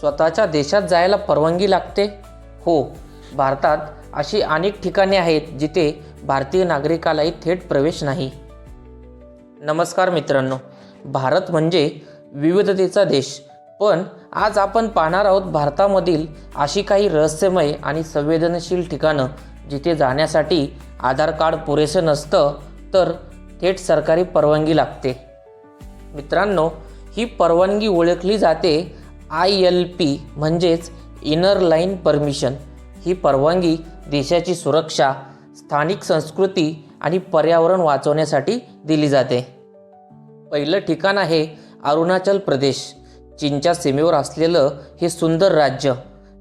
स्वतःच्या देशात जायला परवानगी लागते? हो. भारतात अशी अनेक ठिकाणे आहेत जिथे भारतीय नागरिकालाही थेट प्रवेश नाही. नमस्कार मित्रांनो. भारत म्हणजे विविधतेचा देश. पण आज आपण पाहणार आहोत भारतामधील अशी काही रहस्यमय आणि संवेदनशील ठिकाणं जिथे जाण्यासाठी आधार कार्ड पुरेसं नसतं तर थेट सरकारी परवानगी लागते. मित्रांनो ही परवानगी ओळखली जाते आय एल पी म्हणजेच इनर लाईन परमिशन ही परवानगी देशाची सुरक्षा स्थानिक संस्कृती आणि पर्यावरण वाचवण्यासाठी दिली जाते. पहिलं ठिकाण आहे अरुणाचल प्रदेश. चीनच्या सीमेवर असलेलं हे सुंदर राज्य.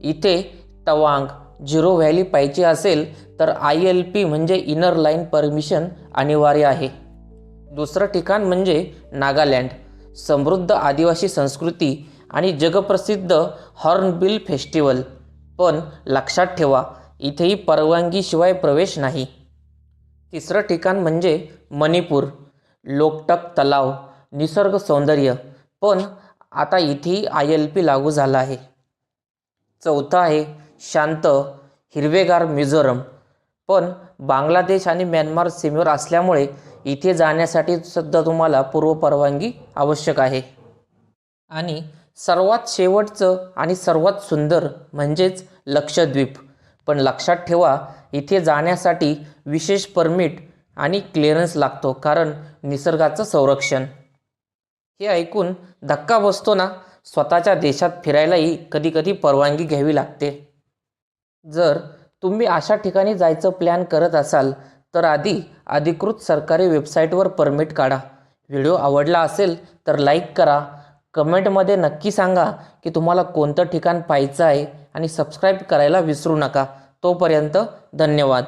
इथे तवांग झिरो व्हॅली पाहिजे असेल तर आय एल पी म्हणजे इनर लाईन परमिशन अनिवार्य आहे. दुसरं ठिकाण म्हणजे नागालँड. समृद्ध आदिवासी संस्कृती आणि जगप्रसिद्ध हॉर्नबिल फेस्टिवल. पण लक्षात ठेवा इथेही परवानगीशिवाय प्रवेश नाही. तिसरं ठिकाण म्हणजे मणिपूर. लोकटक तलाव निसर्ग सौंदर्य. पण आता इथेही आय एल पी लागू झाला आहे. चौथं आहे शांत हिरवेगार मिझोरम पण बांगलादेश आणि म्यानमार सीमेवर असल्यामुळे इथे जाण्यासाठी सुद्धा तुम्हाला पूर्वपरवानगी आवश्यक आहे. आणि सर्वात शेवटचं आणि सर्वात सुंदर म्हणजेच लक्षद्वीप. पण लक्षात ठेवा इथे जाण्यासाठी विशेष परमिट आणि क्लिअरन्स लागतो कारण निसर्गाचं संरक्षण. हे ऐकून धक्का बसतो ना? स्वतःच्या देशात फिरायलाही कधीकधी परवानगी घ्यावी लागते. जर तुम्ही अशा ठिकाणी जायचं प्लॅन करत असाल तर आधी अधिकृत सरकारी वेबसाईटवर परमिट काढा. व्हिडिओ आवडला असेल तर लाईक करा कमेंटमध्ये नक्की सांगा की तुम्हाला कोणतं ठिकाण पाहायचं आहे आणि सबस्क्राईब करायला विसरू नका. तोपर्यंत धन्यवाद.